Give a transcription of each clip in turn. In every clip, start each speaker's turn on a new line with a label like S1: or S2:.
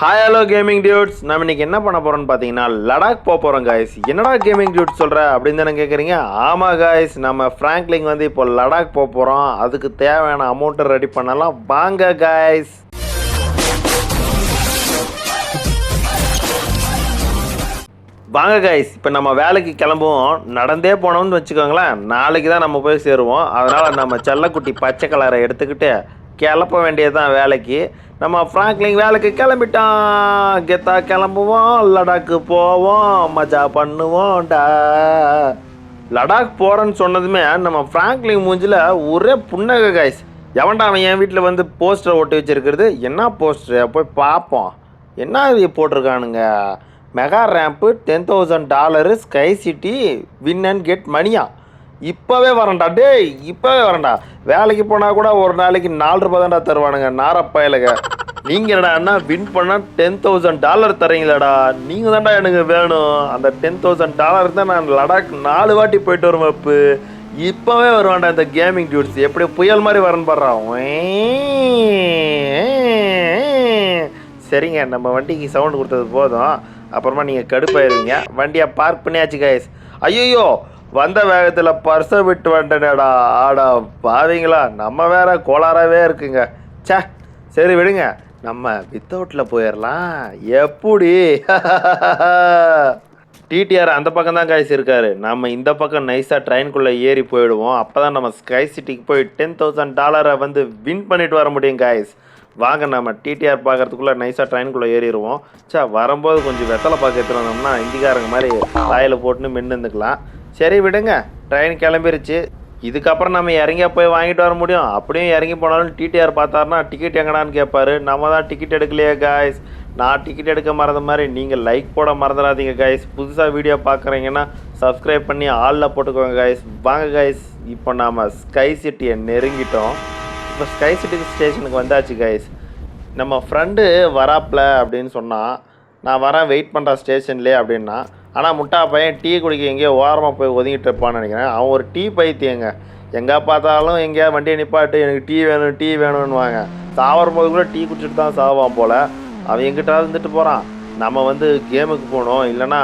S1: Hi hello gaming dudes நம்ம இன்னைக்கு என்ன பண்ண போகிறோம்னு பார்த்தீங்கன்னா லடாக் போக போகிறோம் காய்ஸ் என்னடா கேமிங் டியூட்ஸ் சொல்கிற அப்படின்னு தானே கேட்குறீங்க ஆமாம் காய்ஸ் நம்ம ஃப்ராங்க்லிங் வந்து இப்போ லடாக் போக போகிறோம் அதுக்கு தேவையான அமௌண்ட்டை ரெடி பண்ணலாம். வாங்க காய்ஸ் வாங்க கைஸ் இப்போ நம்ம வேலைக்கு கிளம்புவோம். நடந்தே போனோம்னு வச்சுக்கோங்களேன். நாளைக்கு தான் நம்ம போய் சேருவோம். அதனால் நம்ம செல்லக்குட்டி பச்சை கலரை எடுத்துக்கிட்டு கிளப்ப வேண்டியது தான் வேலைக்கு. நம்ம ஃப்ராங்க்லிங் வேலைக்கு கிளம்பிட்டான். கெத்தா கிளம்புவோம் லடாக்கு போவோம் மஜா பண்ணுவோம்டா லடாக் போகிறேன்னு சொன்னதுமே நம்ம ஃப்ராங்க்லிங் மூஞ்சில் ஒரே புன்னகை காய்ஸ் எவன்டா அவன் என் வீட்டில் வந்து போஸ்டர் ஒட்டி வச்சிருக்கிறது? என்ன போஸ்டர் போய் பார்ப்போம் என்ன இது போட்டிருக்கானுங்க? Mega ramp ten thousand dollar sky city win and get மணியா இப்போவே வரேன்டா. டேய் இப்போவே வரேன்டா. வேலைக்கு போனால் கூட ஒரு நாளைக்கு நாலு ரூபாய் தான்டா தருவானுங்க. நாரப்பயலுங்க. நீங்கள் என்னடா வின் பண்ணால் டென் தௌசண்ட் டாலர் தரீங்களாடா? நீங்கள் தான்டா எனக்கு வேணும். அந்த டென் தௌசண்ட் டாலருக்கு தான் நான் லடாக் நாலு வாட்டி போயிட்டு வருவேன் இப்போ இப்போவே வருவான்டா இந்த கேமிங் டியூட்ஸ் எப்படி புயல் மாதிரி வரேன்னு பாடுறான் சரிங்க நம்ம வண்டிக்கு சவுண்ட் கொடுத்தது போதும். அப்புறமா நீங்கள் கடுப்பாயிருவீங்க. வண்டியை பார்க் பண்ணியாச்சு கைஸ் ஐயோ வந்த வேகத்தில் பர்ஸை விட்டு வந்துட்டேனேடா. ஆடா பாவீங்களா நம்ம வேற கோளாறாகவே இருக்குங்க. ச்சே சரி விடுங்க. நம்ம வித்தவுட்டில் போயிடலாம் எப்படி? டிடிஆர் அந்த பக்கம் தான் காய்ஸ் இருக்காரு. நம்ம இந்த பக்கம் நைஸாக ட்ரெயின்குள்ளே ஏறி போயிடுவோம். அப்போ தான் நம்ம ஸ்கை சிட்டிக்கு போய் டென் தௌசண்ட் டாலரை வந்து வின் பண்ணிட்டு வர முடியும் காய்ஸ் வாங்க நம்ம டிடிஆர் பார்க்குறதுக்குள்ளே நைஸாக ட்ரெயின்குள்ளே ஏறிடுவோம். சே வரும்போது கொஞ்சம் வெத்தலை பார்க்க எடுத்துட்டு வந்தோம்னா இந்திக்காரங்க மாதிரி வாயில் போட்டுன்னு மென்று இருந்துக்கலாம் சரி விடுங்க. ட்ரெயின் கிளம்பிருச்சு. இதுக்கப்புறம் நம்ம இறங்கியா போய் வாங்கிட்டு வர முடியும். அப்படியும் இறங்கி போனாலும் டிடிஆர் பார்த்தாருன்னா டிக்கெட் எங்கடான்னு கேட்பாரு நம்ம தான் டிக்கெட் எடுக்கலையே காய்ஸ் நான் டிக்கெட் எடுக்க மறந்த மாதிரி நீங்கள் லைக் போட மறந்துடாதீங்க காய்ஸ் புதுசாக வீடியோ பார்க்குறீங்கன்னா சப்ஸ்கிரைப் பண்ணி ஆளில் போட்டுக்கோங்க காய்ஸ் வாங்க காய்ஸ் இப்போ நாம் ஸ்கை சிட்டியை நெருங்கிட்டோம். இப்போ ஸ்கை சிட்டி ஸ்டேஷனுக்கு வந்தாச்சு கைஸ் நம்ம ஃப்ரெண்டு வராப்ல அப்படின்னு சொன்னால் நான் வரேன் வெயிட் பண்ணுறேன் ஸ்டேஷன்லேயே அப்படின்னா ஆனால் முட்டா பையன் டீ குடிக்க எங்கேயோ ஓரமாக போய் ஒதுங்கிட்டு இருப்பான்னு நினைக்கிறேன். அவன் ஒரு டீ பைத்தியங்க. எங்கே பார்த்தாலும் எங்கேயா வண்டியை நிப்பாட்டு எனக்கு டீ வேணும் டீ வேணும்னுவாங்க. சாவரும் போது கூட டீ குடிச்சிட்டு தான் சாவான் போல். அவன் எங்கிட்ட இருந்துட்டு போகிறான் நம்ம வந்து கேமுக்கு போகணும். இல்லைன்னா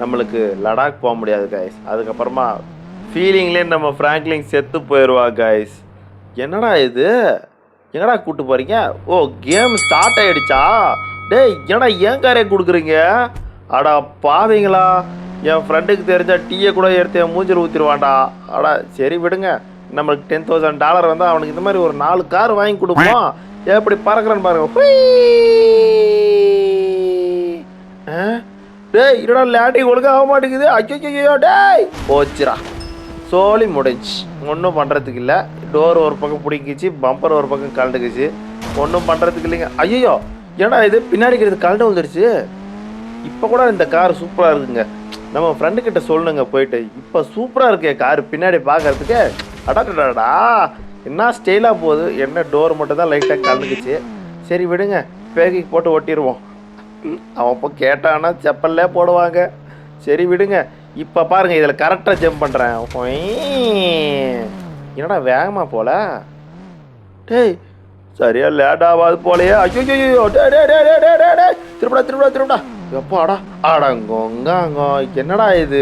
S1: நம்மளுக்கு லடாக் போக முடியாது கைஸ் அதுக்கப்புறமா ஃபீலிங்லேயே நம்ம ஃப்ராங்க்லிங் செத்து போயிடுவா கைஸ் என்னடா இது? என்னடா கூப்பிட்டு போகிறீங்க ஓ கேம் ஸ்டார்ட் ஆகிடுச்சா டேய் என்னடா ஏன் காரே கொடுக்குறீங்க? அடா பாவீங்களா என் ஃப்ரெண்டுக்கு தெரிஞ்ச டீயை கூட எடுத்து என் மூஞ்சில் ஊற்றிடுவான்டா அடா சரி விடுங்க. நம்மளுக்கு டென் தௌசண்ட் டாலர் வந்து அவனுக்கு இந்த மாதிரி ஒரு நாலு கார் வாங்கி கொடுப்போம். எப்படி பறக்கிறேன்னு பாருங்க. டேய் என்னடா லேண்டிங் ஒழுங்காக ஆக மாட்டேங்குது? ஐயோ டேய். போச்சுடா. சோலி முடிஞ்சு. ஒன்றும் பண்ணுறதுக்கு இல்லை. டோர் ஒரு பக்கம் பிடிக்கிச்சு பம்பர் ஒரு பக்கம் கலந்துக்குச்சு ஒன்றும் பண்ணுறதுக்கு இல்லைங்க. ஐயோ ஏடா இது? பின்னாடி இருக்கிறது கலண்டு வந்துடுச்சு இப்போ கூட இந்த கார் சூப்பராக இருக்குங்க. நம்ம ஃப்ரெண்டு கிட்ட சொல்லுங்க போயிட்டு. இப்போ சூப்பராக இருக்கே கார் பின்னாடி பார்க்கறதுக்கு அடாடா என்ன ஸ்டைலாக போகுது? என்ன டோர் மட்டும் தான் லைட்டாக கலந்துக்குச்சு. சரி விடுங்க. பேக்கிக்கு போட்டு ஒட்டிடுவோம் அவன் இப்போ கேட்டான்னா செப்பல்லே போடுவாங்க. சரி விடுங்க. இப்போ பாருங்க இதில் கரெக்டாக ஜம்ப் பண்ணுறேன் என்னடா வேகமா போல? டேய் சரியா லேட் ஆகாது போலையே. ஐயோ டே திருப்படா திருப்படா திருப்படா எப்பாடா? அடங்கோங்காங்கோ என்னடா இது?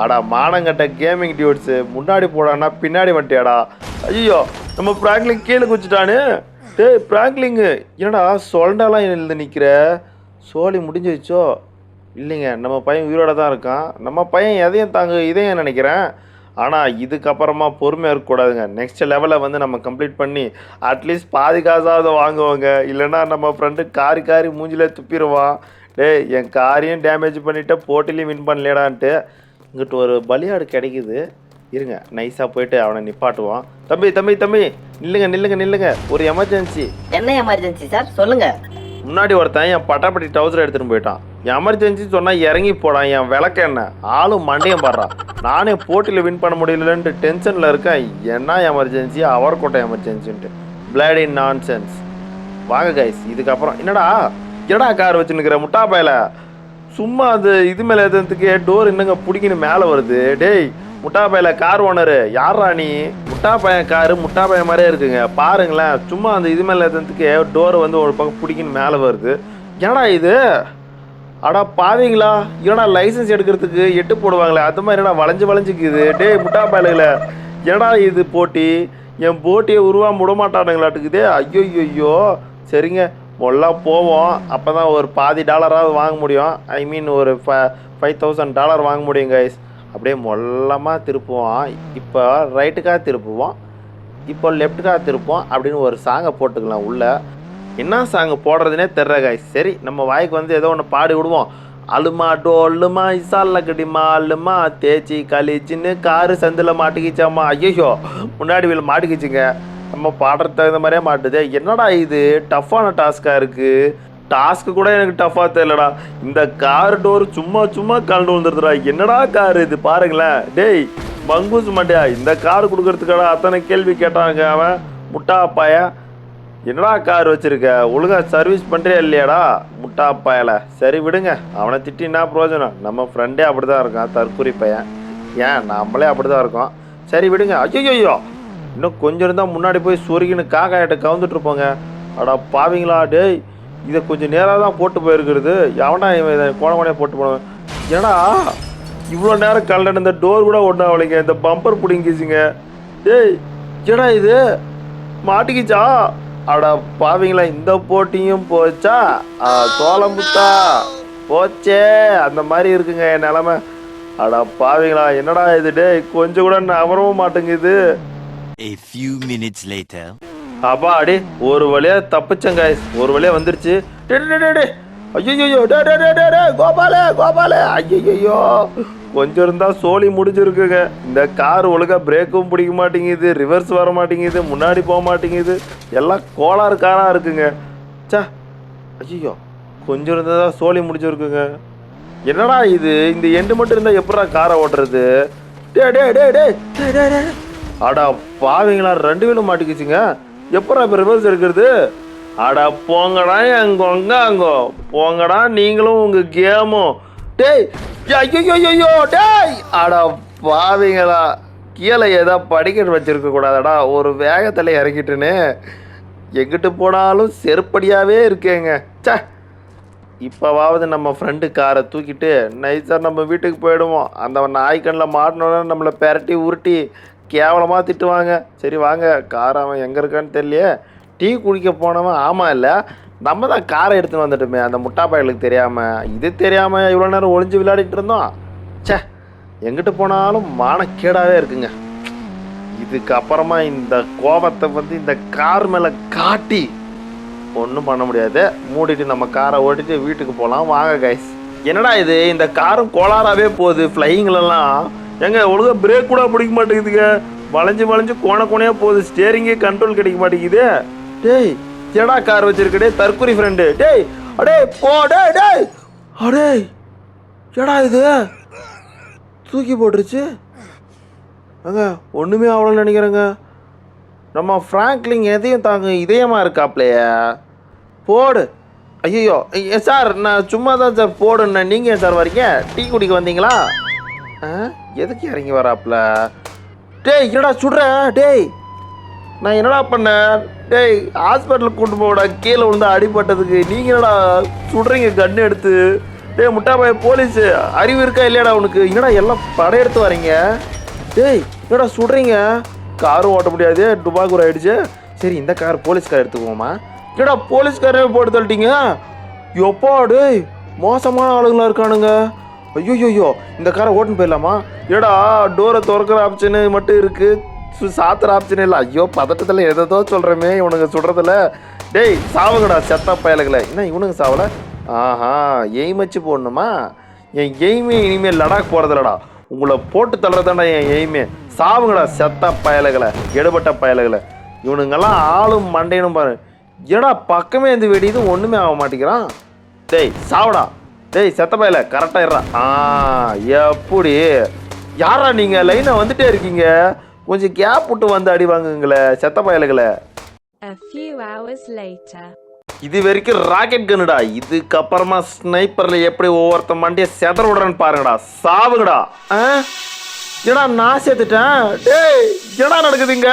S1: அடா மானங்கட்ட கேமிங் டியூட்ஸு முன்னாடி போடான்னா பின்னாடி வந்துட்டியாடா. ஐயோ நம்ம பிராங்க்லிங் கீழே குச்சிட்டானு டேய் பிராங்க்லிங்கு என்னடா சொலண்டாலாம் எழுந்து நிற்கிற சோழி முடிஞ்சிருச்சோ இல்லைங்க நம்ம பையன் உயிரோட தான் இருக்கான். நம்ம பையன் எதையும் தாங்க இதையும் நினைக்கிறேன்? ஆனால் இதுக்கப்புறமா பொறுமையாக இருக்கக்கூடாதுங்க. நெக்ஸ்ட் லெவலில் வந்து நம்ம கம்ப்ளீட் பண்ணி அட்லீஸ்ட் பாதி காசாவது வாங்குவோங்க. இல்லைன்னா நம்ம ஃப்ரெண்டு காரி காரி மூஞ்சில துப்பிடுவான். டேய் என் காரையும் டேமேஜ் பண்ணிவிட்டு போட்டிலையும் வின் பண்ணலேடான்ட்டு இங்கிட்ட ஒரு பலியாடு கிடைக்குது. இருங்க நைஸாக போயிட்டு அவனை நிப்பாட்டுவான் தம்பி தம்பி தம்பி நில்லுங்க நில்லுங்க நில்லுங்க. ஒரு எமர்ஜென்சி
S2: என்ன எமர்ஜென்சி சார் சொல்லுங்க.
S1: முன்னாடி ஒருத்தன் என் பட்டாப்பட்டி டவுசர் எடுத்துட்டு போயிட்டான். எமர்ஜென்சி சொன்னா இறங்கி போடான் என் விளக்க என்ன? ஆளும் மண்டையும் பாடுறான் நானே போட்டியில் வின் பண்ண முடியலன்ட்டு டென்ஷனில் இருக்கேன். என்ன எமர்ஜென்சி அவர் கோட்டை எமர்ஜென்சின்ட்டு பிளேடி நான்சென்ஸ் வாங்க கைஸ் இதுக்கப்புறம். என்னடா? எடா கார் வச்சுன்னுக்கிற முட்டா பயல? சும்மா அது இது மேலே ஏற்றுறதுக்கு டோர் என்னங்க பிடிக்கின்னு மேலே வருது. டேய் முட்டா பையில கார் ஓனரு யாரா நீ? முட்டா பையன் காரு முட்டா பையன் மாதிரியே இருக்குங்க. பாருங்களேன் சும்மா அந்த இது மேலே ஏற்றுறதுக்கு டோர் வந்து ஒரு பக்கம் பிடிக்கின்னு மேலே வருது. ஏடா இது? அடா பாவீங்களா? ஏன்னா லைசன்ஸ் எடுக்கிறதுக்கு எட்டு போடுவாங்களே? அது மாதிரி என்னடா வளைஞ்சு வளைஞ்சுக்குது. டேய் முட்டா பயலுகள ஏடா இது போட்டி? என் போட்டியை உருவாக விட மாட்டானுங்களாட்டுக்குதே ஐயோ ஐயோ சரிங்க. மொல்லா போவோம். அப்போ தான் ஒரு பாதி டாலராவது வாங்க முடியும். ஐ மீன் ஒரு ஃபைவ் தௌசண்ட் டாலர் வாங்க முடியும் கைஸ் அப்படியே மொல்லமாக திருப்புவோம். இப்போ ரைட்டுக்காக திருப்புவோம். இப்போ லெஃப்ட்டுக்காக திருப்போம் அப்படின்னு ஒரு சாங்கை போட்டுக்கலாம் உள்ளே. என்ன சாங் போடுறதுனே தெரில காய் சரி நம்ம வாய்க்கு வந்து ஏதோ ஒன்று பாடி விடுவோம். அலுமா டோல்லுமா இசால்ல கடிமா அல்லுமா தேய்ச்சி கழிச்சின்னு காரு சந்தில் மாட்டிக்கிச்சாமா. ஐயோ முன்னாடி வீல் மாட்டிக்கிச்சுங்க. நம்ம பாடுறது தகுந்த மாதிரியே மாட்டுது. என்னடா இது? டஃப்பான டாஸ்க்காக இருக்குது டாஸ்க்கு கூட எனக்கு டஃப்பாக தெரியலடா. இந்த கார் டோர் சும்மா சும்மா கலந்து வந்துடுதுடா என்னடா கார் இது? பாருங்களேன். டேய் மங்கூஸ் மாட்டியா இந்த கார் கொடுக்கறதுக்காடா அத்தனை கேள்வி கேட்டாங்க அவன் முட்டா அப்பாயா என்னடா கார் வச்சிருக்க? ஒழுங்கா சர்வீஸ் பண்ணுறியா இல்லையாடா? முட்டா அப்பாயில் சரி விடுங்க. அவனை திட்டி என்ன பிரயோஜனம். நம்ம ஃப்ரெண்டே அப்படி தான் இருக்கான் தற்கூரி பையன். ஏன்? நம்மளே அப்படி தான் இருக்கோம். சரி விடுங்க. ஐயோ இன்னும் கொஞ்சம் இருந்தால் முன்னாடி போய் சொருகின்னு காக்காயிட்ட கவுந்துட்ருப்போங்க அடா பாவீங்களா டேய் இதை கொஞ்சம் நேராக தான் போட்டு போயிருக்கிறது. எவனா இவன் இதை கோண கோணையாக போட்டு போனவன் ஏடா இவ்வளோ நேரம் கலண்டு இந்த டோர் கூட ஒன்றா அவளைங்க இந்த பம்பர் பிடிங்கிச்சுங்க டேய் ஏடா இது? மாட்டிக்கிச்சா? அட பாவீங்களா இந்த போட்டியும் போச்சா? ஆ, சோளமுத்தா போச்சே அந்த மாதிரி இருக்குங்க என் நிலமை. அட பாவீங்களா என்னடா இது டேய் கொஞ்சம் கூட நவரவும் மாட்டேங்குது.
S3: A few minutes later.
S1: அப்பா அடி ஒரு வழியா தப்பிச்சங்க ஒரு வழியா வந்துருச்சு. ஐயோ கோபால கோபால. ஐயோ கொஞ்சம் இருந்தா சோலி முடிஞ்சிருக்குங்க. இந்த கார் ஒழுங்கா பிரேக்கும் பிடிக்க மாட்டேங்குது ரிவர்ஸ் வர மாட்டேங்குது முன்னாடி போக மாட்டேங்குது. எல்லாம் கோளாறு காரா இருக்குங்க. சா ஐயோ கொஞ்சம் இருந்தா சோலி முடிஞ்சிருக்குங்க. என்னடா இது? இந்த எண்டு மட்டும் இருந்தா எப்படா காரை ஓட்டுறது? டே டே டே. டே டே டே. அடா பாவீங்களா ரெண்டு வீலும் மாட்டிக்கிச்சுங்க. எப்படா இப்போ ரிவர்ஸ் எடுக்கிறது? அடா போங்கடா எங்கோங்க அங்கோ போங்கடா நீங்களும் உங்க கேமும் டேய் ஐயோ ஐயோ டேய்! அடா பாவீங்களா. கீழே ஏதோ படிக்கட்டு வச்சிருக்க கூடாதடா. ஒரு வேகத்தில் இறங்கிட்டுன்னு எங்கிட்டு போனாலும் செருப்படியாகவே இருக்கேங்க. சே இப்போவாவது நம்ம ஃப்ரெண்டு காரை தூக்கிட்டு நைஸாக நம்ம வீட்டுக்கு போயிடுவோம். அந்த நாய்க்கண்ணில் மாட்டினோட நம்மளை பெரட்டி உருட்டி கேவலமாக திட்டுவாங்க. சரி வாங்க கார் அவன் எங்கே இருக்கான்னு தெரியலையே. டீ குடிக்க போனவன் ஆமாம் இல்லை நம்ம தான் காரை எடுத்துன்னு வந்துட்டோமே அந்த முட்டா பயலுக்கு தெரியாமல் இது தெரியாமல் இவ்வளோ நேரம் ஒளிஞ்சு விளையாடிட்டு இருந்தோம். ச்சே எங்கிட்டு போனாலும் மானக்கேடாகவே இருக்குங்க. இதுக்கப்புறமா இந்த கோபத்தை வந்து இந்த கார் மேலே காட்டி ஒன்றும் பண்ண முடியாது. மூடிட்டு நம்ம காரை ஓட்டிட்டு வீட்டுக்கு போகலாம் வாங்க கைஸ் என்னடா இது? இந்த காரும் கோளாறாகவே போகுது. ஃப்ளையிங்லலாம் எங்க ஒழுங்கா பிரேக் கூட பிடிக்க மாட்டேங்குதுங்க. வளைஞ்சு வளைஞ்சு கோண கோணையா போகுது. ஸ்டேரிங்கே கண்ட்ரோல் கிடைக்க மாட்டேங்குது. டேய் ஜடா கார் வச்சிருக்கடே தற்கொலை ஃப்ரெண்டு டேய் அடே போ டேய் டேய். அடே எடா இது? தூக்கி போட்டுருச்சு. அங்க ஒன்றுமே ஆகலன்னு நினைக்கிறேங்க. நம்ம ஃப்ராங்க்லிங் எதையும் தாங்க இதயமாக இருக்காப்லையே. போடு. ஐயோ சார் நான் சும்மா தான் சார் போடுன்னேன். நீங்கள் ஏன் சார் வரீங்க? டீ குடிக்க வந்தீங்களா? எதுக்கு இறங்கி வராப்ல டேய் என்னடா சுடுற? டேய் நான் என்னடா பண்ணேன் டேய் ஹாஸ்பிட்டலுக்கு கொண்டு போடா கீழே விழுந்து அடிபட்டதுக்கு. நீங்கள் என்னடா சுடுறீங்க கன்று எடுத்து? டேய் முட்டாபாய் போலீஸு அறிவு இருக்கா இல்லையாடா உனக்கு? என்னடா எல்லாம் படையெடுத்து வரீங்க டேய் என்னடா சுடுறீங்க? காரும் ஓட்ட முடியாது. டுபாக்கூர் ஆகிடுச்சு சரி இந்த கார் போலீஸ் கார் எடுத்துக்குவோமா? என்னடா போலீஸ் காரே போட்டு தள்ளிட்டீங்க? எப்பா டேய் மோசமான ஆளுங்களாக இருக்கானுங்க. ஐயோயோயோ இந்த காரை ஓட்டுன்னு போயிடலாமா? ஏடா டோரை திறக்கிற ஆப்ஷனு மட்டும் இருக்குது சாத்துற ஆப்ஷன் இல்லை. ஐயோ பதட்டத்தில் எதோ சொல்கிறமே இவனுங்க சுடுறதில்ல டேய் சாவுங்கடா செத்த பயலுகளை. என்ன இவனுங்க சாவலை? ஆஹா எய்ம் வச்சு போடணுமா? என் எய்மே இனிமேல் லடாக் போகிறதில்லடா உங்களை போட்டு தள்ளுறதாண்டா என் எய்மே. சாவுங்கடா செத்த பயலுகளை எடுபட்ட பயலுகளை. இவனுங்கெல்லாம் ஆளும் மண்டையனும் பாரு. ஏடா பக்கமே இருந்து வெடியுது ஒன்றுமே ஆக மாட்டேங்கிறான். டேய் சாவடா. டேய் செத்த பயல கரெக்டாக இருறா ஆ எப்படி? யாரா நீங்கள் லைனாக வந்துட்டே இருக்கீங்க. கொஞ்சம் கேப் விட்டு வந்து அடி வாங்குங்களே செத்த பயலுகளை.
S4: A few hours later.
S1: இது வரைக்கும் ராக்கெட் கன்னுடா இதுக்கப்புறமா ஸ்னைப்பரில் எப்படி ஒவ்வொருத்த மண்டியை செதற விடுறேன்னு பாருங்கடா. சாவுங்கடா. ஆ? ஏடா நான் சேர்த்துட்டேன் டேய் என்னடா நடக்குதுங்க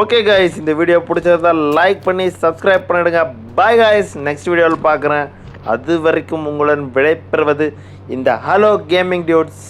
S1: ஓகே காய்ஸ் இந்த வீடியோ பிடிச்சிருந்தா லைக் பண்ணி சப்ஸ்கிரைப் பண்ணிடுங்க. பாய் காய்ஸ் நெக்ஸ்ட் வீடியோவில் பார்க்குறேன். அது வரைக்கும் உங்களுடன் விடைபெறுவது இந்த ஹலோ கேமிங் டியூட்ஸ்